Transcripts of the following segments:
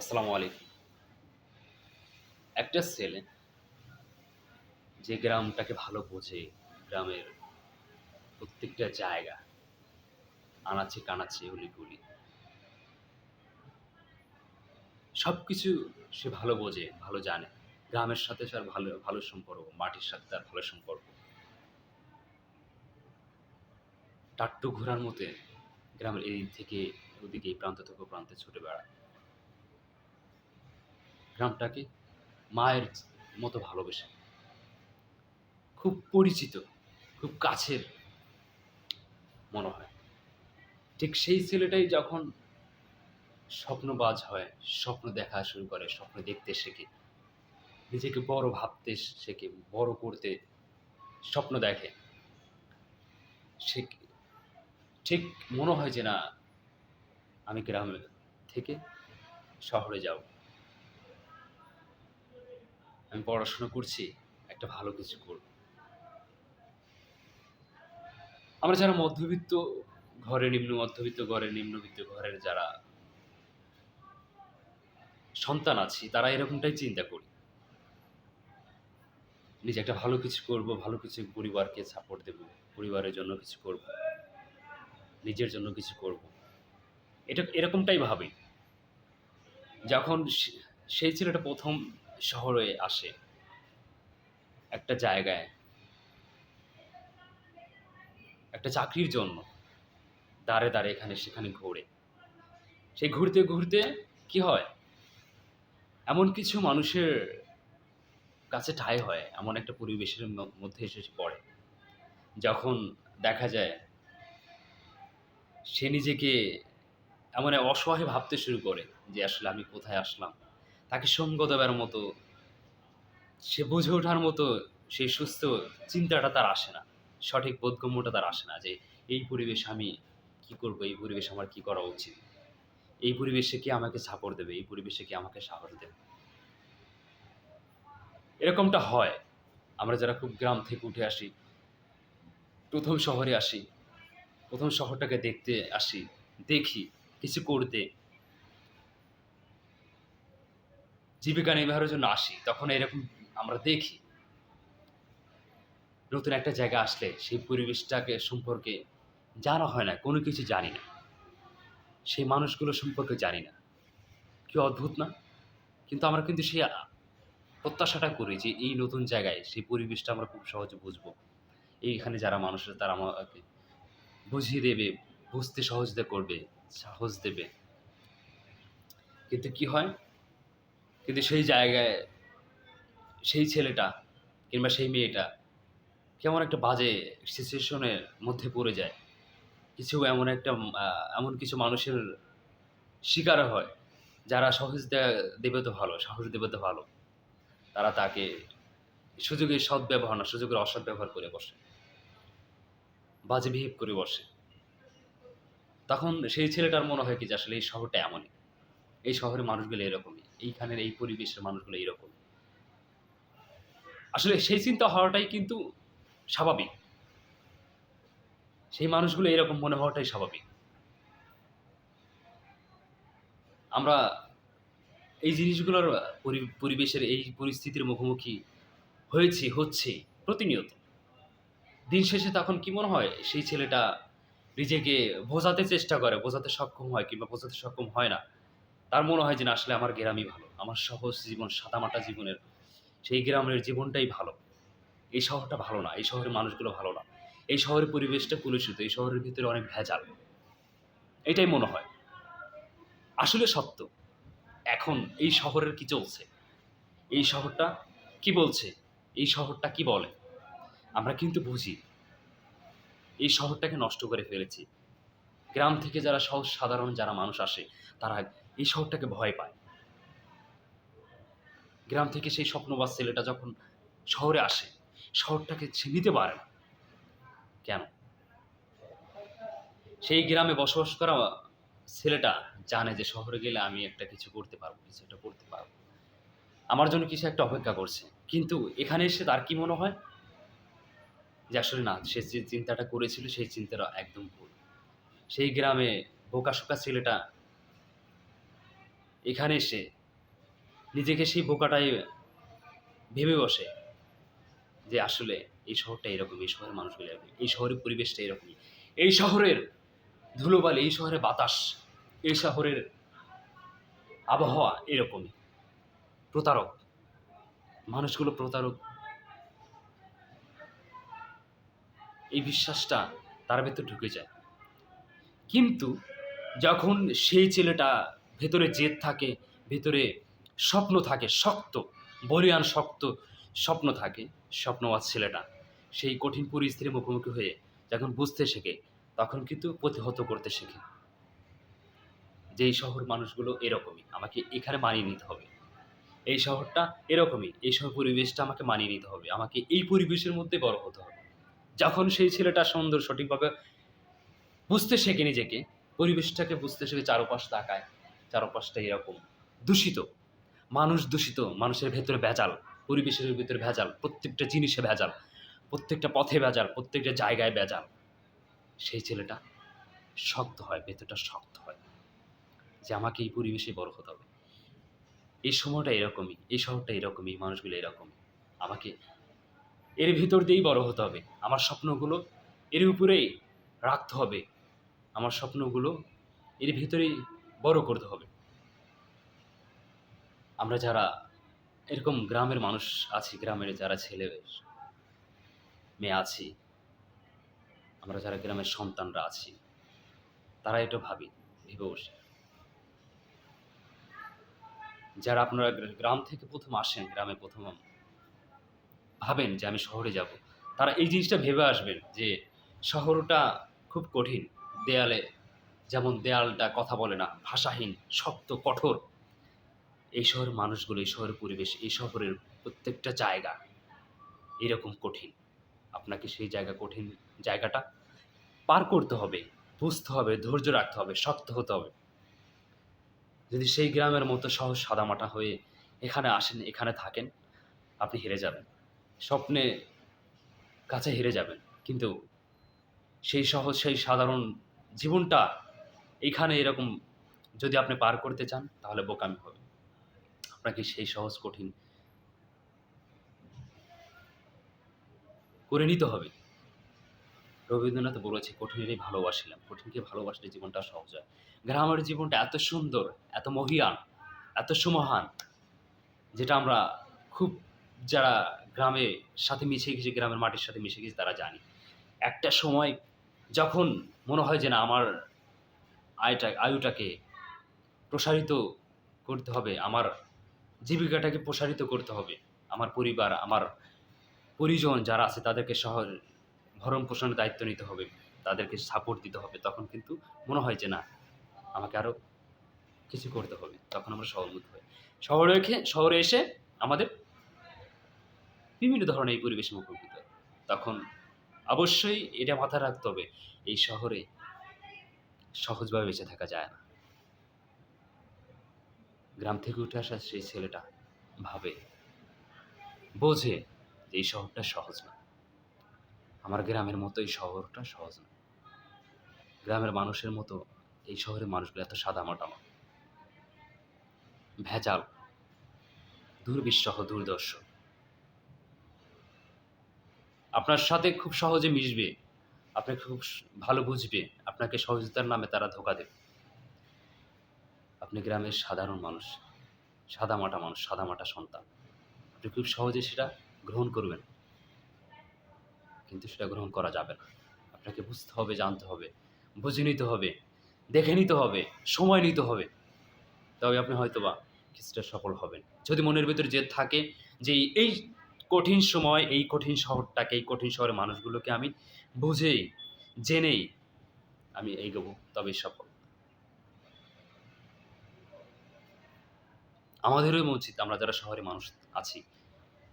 আসসালামু আলাইকুম। একটা ছেলে যে গ্রামটাকে ভালো বোঝে, গ্রামের প্রত্যেকটা জায়গা, আনাচে কানাচে উলিগুলি সব কিছু সে ভালো বোঝে, ভালো জানে। গ্রামের সাথে তার ভালো ভালো সম্পর্ক, মাটির সাথে তার ভালো সম্পর্ক। টাট্টু ঘোরার মতে গ্রামের এই থেকে ওদিকে এই প্রান্ত থেকে প্রান্তে ছুটে বেড়ায়। গ্রামটাকে মায়ের মতো ভালোবেসে। খুব পরিচিত, খুব কাছের মনে হয়। ঠিক সেই ছেলেটাই যখন স্বপ্নবাজ হয়, স্বপ্ন দেখা শুরু করে, স্বপ্ন দেখতে শেখে, নিজেকে বড় ভাবতে শেখে, বড় করতে স্বপ্ন দেখে, সে ঠিক মনে হয় যে না, আমি গ্রামে থেকে শহরে যাব। আমি পড়াশোনা করছি, একটা ভালো কিছু করব। আমরা যারা মধ্যবিত্ত ঘরে নিম্ন, মধ্যবিত্ত ঘরে, নিম্নবিত্ত ঘরের যারা সন্তান আছি, তারা এরকমটাই চিন্তা করি। নিজে একটা ভালো কিছু করব, ভালো কিছু পরিবারকে সাপোর্ট দেব, পরিবারের জন্য কিছু করব, নিজের জন্য কিছু করব। এটা, এরকমটাই ভাবি। যখন সেই ছেলেটা প্রথম শহরে আসে। একটা জায়গায় একটা চাকরির জন্য দাঁড়ে দাঁড়ে এখানে সেখানে ঘোরে। সেই ঘুরতে ঘুরতে কি হয়? এমন কিছু মানুষের কাছে ঠাই হয়, এমন একটা পরিবেশের মধ্যে এসে পড়ে। যখন দেখা যায় সে নিজেকে এমন অসহায় ভাবতে শুরু করে যে আসলে আমি কোথায় আসলাম। তাকে সঙ্গ দেবার মতো, সে বুঝে ওঠার মতো সেই সুস্থ, চিন্তাটা তার আসে না। সঠিক বোধগম্যটা তার আসে না যে, এই পরিবেশ আমি কি করব? এই পরিবেশ আমার কি করা উচিত? এই পরিবেশে কি আমাকে সাপোর্ট দেবে? এই পরিবেশে কি আমাকে সাহস দেবে? এরকমটা হয়। আমরা যারা খুব গ্রাম থেকে উঠে আসি, প্রথম শহরে আসি, প্রথম শহরটাকে দেখতে আসি, দেখি, কিছু করতে জীবিকা নির্বাহের জন্য আসি, তখন এরকম আমরা দেখি। নতুন একটা জায়গা আসলে সেই পরিবেশটাকে সম্পর্কে জানা হয় না, কোনো কিছু জানি না। সেই মানুষগুলো সম্পর্কে জানি না। কি অদ্ভুত না? কিন্তু আমরা কিন্তু সেই প্রত্যাশাটা করি যে এই নতুন জায়গায় সেই পরিবেশটা আমরা খুব সহজে বুঝব। এইখানে যারা মানুষ তারা আমাকে বুঝিয়ে দেবে, বুঝতে সহজতা করবে, সাহস দেবে। কিন্তু কি হয়? কিন্তু সেই জায়গায় সেই ছেলেটা কিংবা সেই মেয়েটা কেমন একটা বাজে সিচুয়েশনের মধ্যে পড়ে যায়। কিছু এমন একটা এমন কিছু মানুষের শিকার হয় যারা সহজ দেবে তো ভালো, সাহস দেবে তো ভালো। তারা তাকে সুযোগের ব্যবহার না, সুযোগের অসৎ ব্যবহার করে বসে। বাজে বিহেভ করে বসে। তখন সেই ছেলেটার মনে হয় কি যে আসলে এই শহরটা এমনই। এই শহরের মানুষগুলো এরকমই। এইখানের এই পরিবেশের মানুষগুলো এরকম আসলে সেই চিন্তা হওয়াটাই কিন্তু স্বাভাবিক। সেই মানুষগুলো এরকম মনে হওয়াটাই স্বাভাবিক। আমরা এই জিনিসগুলোর পরিবেশের এই পরিস্থিতির মুখোমুখি হয়েছি, হচ্ছে প্রতিনিয়ত। দিন শেষে তখন কি মনে হয়, সেই ছেলেটা নিজেকে বোঝাতে চেষ্টা করে, বোঝাতে সক্ষম হয় কিংবা বোঝাতে সক্ষম হয় না। তার মনে হয় যে না, আসলে আমার গ্রামই ভালো। আমার সহজ জীবন, সাদামাটা জীবনের সেই গ্রামের জীবনটাই ভালো। এই শহরটা ভালো না, এই শহরের মানুষগুলো ভালো না। এই শহরের পরিবেশটা কলুষিত, এই শহরের ভিতরে অনেক ভেজাল। এটাই মনে হয়। আসলে সত্য, এখন এই শহরের কি চলছে? এই শহরটা কি বলছে? এই শহরটা কি বলে? আমরা কিন্তু বুঝি। এই শহরটাকে নষ্ট করে ফেলেছি। গ্রাম থেকে যারা সহজ সাধারণ যারা মানুষ আসে, তারা এই শহরটাকে ভয় পায়। গ্রাম থেকে সেই স্বপ্নবাস ছেলেটা যখন শহরে আসে, শহরটাকে নিতে পারে না। কেন? সেই গ্রামে বসবাস করা ছেলেটা জানে যে শহরে গেলে আমি একটা কিছু করতে পারব, কিছু একটা করতে পারব। আমার জন্য কিছু একটা অপেক্ষা করছে। কিন্তু এখানে এসে তার কি মনে হয়? যে আসলে না, সে যে চিন্তাটা করেছিল সেই চিন্তাটা একদম ভুল। সেই গ্রামে বোকাশোকা ছেলেটা এখানে এসে নিজেকে সেই বোকাটাই ভেবে বসে যে আসলে এই শহরটা এরকম এই শহরের মানুষগুলো এরকম এই শহরের পরিবেশটা এরকমই। এই শহরের ধুলোবালি, এই শহরের বাতাস, এই শহরের আবহাওয়া এরকমই। প্রতারক, মানুষগুলো প্রতারক। এই বিশ্বাসটা তার ভেতর ঢুকে যায়। কিন্তু যখন সেই ছেলেটা ভেতরে জেদ থাকে, ভেতরে স্বপ্ন থাকে, শক্ত বলিয়ান শক্ত স্বপ্ন থাকে স্বপ্নবাদ ছেলেটা। সেই কঠিন পরিস্থিতির মুখোমুখি হয়ে যখন বুঝতে শেখে, তখন কিন্তু প্রতিহত করতে শেখে। যে এই শহর মানুষগুলো এরকমই, আমাকে এখানে মানিয়ে নিতে হবে। এই শহরটা এরকমই, এই শহর পরিবেশটা আমাকে মানিয়ে নিতে হবে, আমাকে এই পরিবেশের মধ্যে বড় হতে হবে। যখন সেই ছেলেটা সুন্দর সঠিকভাবে বুঝতে শেখে নিজেকে, পরিবেশটাকে বুঝতে শেখে চারপাশ তাকায় চারপাশটা এরকম। দূষিত। মানুষ দূষিত। মানুষের ভেতরে ভেজাল। পরিবেশের ভিতরে ভেজাল। প্রত্যেকটা জিনিসে ভেজাল। প্রত্যেকটা পথে ভেজাল। প্রত্যেকটা জায়গায় ভেজাল। সেই ছেলেটা শক্ত হয়, ভেতরটা শক্ত হয়। যে আমাকে এই পরিবেশে বড় হতে হবে। এই সময়টা এরকমই, এই শহরটা এরকমই, মানুষগুলো এরকমই। আমাকে এর ভিতর দিয়েই বড় হতে হবে। আমার স্বপ্নগুলো এর উপরেই রাখতে হবে। আমার স্বপ্নগুলো এর ভিতরেই বড় করতে হবে। আমরা যারা এরকম গ্রামের মানুষ আছি, গ্রামের যারা ছেলে মেয়ে আছি, আমরা যারা গ্রামের সন্তানরা আছি, তারা এটা ভাবি, ভেবে বসে। যারা আপনারা গ্রাম থেকে প্রথম আসেন, গ্রামে প্রথম ভাবেন যে আমি শহরে যাব, তারা এই জিনিসটা ভেবে আসবেন যে শহরটা খুব কঠিন, দেয়ালে যেমন দেয়ালটা কথা বলে না, ভাষাহীন, শক্ত, কঠোর। এই শহরের মানুষগুলো, এই শহরের পরিবেশ, এই শহরের প্রত্যেকটা জায়গা এরকম কঠিন। আপনাকে সেই জায়গা কঠিন জায়গাটা পার করতে হবে, বুঝতে হবে, ধৈর্য রাখতে হবে, শক্ত হতে হবে। যদি সেই গ্রামের মতো সহজ সাদামাটা হয়ে এখানে আসেন, এখানে থাকেন, আপনি হেরে যাবেন। স্বপ্নে কাছে হেরে যাবেন। কিন্তু সেই সহজ, সেই সাধারণ জীবনটা এইখানে এরকম যদি আপনি পার করতে চান, তাহলে বোকামি হবে। আপনাকে সেই সহজ, কঠিন করে নিতে হবে। রবীন্দ্রনাথ বলেছে, কঠিনেরই ভালোবাসিলাম। কঠিনকে ভালোবাসলে জীবনটা সহজ হয়। গ্রামের জীবনটা এত সুন্দর, এত মহিয়ান, এত সুমহান, যেটা আমরা খুব যারা গ্রামে সাথে মিশে গেছি, গ্রামের মাটির সাথে মিশে গেছি, তারা জানি। একটা সময় যখন মনে হয় যে না, আমার আয়টা, আয়ুটাকে প্রসারিত করতে হবে, আমার জীবিকাটাকে প্রসারিত করতে হবে। আমার পরিবার, আমার পরিজন যারা আছে, তাদেরকে শহর ভরণ পোষণের দায়িত্ব নিতে হবে, তাদেরকে সাপোর্ট দিতে হবে। তখন কিন্তু মনে হয় যে, না, আমাকে আরও কিছু করতে হবে। তখন আমরা শহরমুখী হই। শহরে শহরে এসে আমাদের বিভিন্ন ধরনের এই পরিবেশ মুখোমুখি তখন অবশ্যই এটা মাথায় রাখতে হবে, এই শহরে সহজভাবে বেঁচে থাকা যায় না। গ্রাম থেকে উঠে আসা সেই ছেলেটা ভাবে, বোঝে যে এই শহরটা সহজ না। আমার গ্রামের মতো এই শহরটা সহজ না। গ্রামের মানুষের মতো এই শহরের মানুষগুলো এত সাদা মাটা না। ভেজাল দুর্বিশ্বহ দুর্দর্শ। আপনার সাথে খুব সহজে মিশবে আপনাকে খুব ভালো বুঝবে। আপনাকে সহজতার নামে তারা ধোকা দেবে। আপনি গ্রামের সাধারণ মানুষ, সাদা মাটা মানুষ, সাদা মাটা সন্তান। আপনি খুব সহজে সেটা গ্রহণ করবেন। কিন্তু সেটা গ্রহণ করা যাবে না। আপনাকে বুঝতে হবে, জানতে হবে, বুঝে নিতে হবে, দেখে নিতে হবে, সময় নিতে হবে। তবে আপনি হয়তোবা কিছুটা সফল হবেন। যদি মনের ভিতরে জেদ থাকে যে এই কঠিন সময়, এই কঠিন শহরটাকে, এই কঠিন শহরের মানুষগুলোকে আমি বুঝেই, জেনেই আমি এগোবো, তবেই সফল। আমাদেরও উচিত আমরা যারা শহরে মানুষ আছি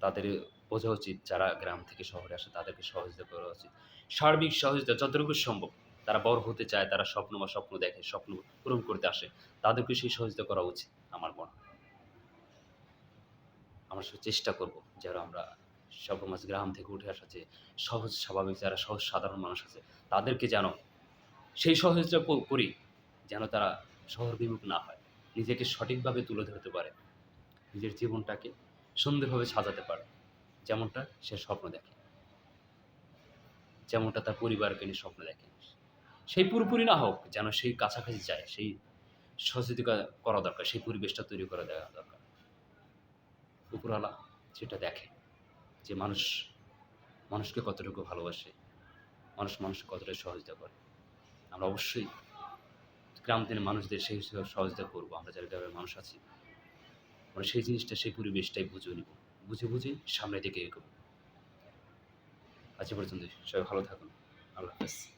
তাদের বোঝা উচিত, যারা গ্রাম থেকে শহরে আসে, তাদেরকে সহযোগিতা করা উচিত। সার্বিক সহযোগিতা যতটুকু সম্ভব, তারা বড় হতে চায়, তারা স্বপ্ন বা স্বপ্ন দেখে, স্বপ্ন পূরণ করতে আসে, তাদেরকে সেই সহযোগিতা করা উচিত, আমার মনে হয়। আমরা চেষ্টা করব। যেন আমরা সর্বমাস গ্রাম থেকে উঠে আসা যে সহজ স্বাভাবিক যারা সহজ সাধারণ মানুষ আছে, তাদেরকে যেন সেই ক- করি, যেন তারা শহর বিমুখ না হয়। নিজেকে সঠিকভাবে তুলে ধরতে পারে। নিজের জীবনটাকে সুন্দরভাবে সাজাতে পারে। যেমনটা সে স্বপ্ন দেখে। যেমনটা তার পরিবারকে নিয়ে স্বপ্ন দেখে। সেই পুরোপুরি না হোক, যেন সেই কাছাকাছি যায়, সেই সচেতন করা দরকার, সেই পরিবেশটা তৈরি করে দেওয়া দরকার। উপরওয়ালা সেটা দেখে, যে মানুষ মানুষকে কতটুকু ভালোবাসে, মানুষ মানুষকে কতটা সহযোগিতা করে। আমরা অবশ্যই গ্রাম দিনের মানুষদের সেই হিসেবে সহযোগিতা করব, আমরা যারা গ্রামের মানুষ আছি। আমরা সেই জিনিসটা, সেই পরিবেশটাই বুঝে নিব, বুঝে বুঝে সামনের দিকে এগোবো। আজ পর্যন্ত সবাই ভালো থাকুন, আল্লাহ হাফেজ।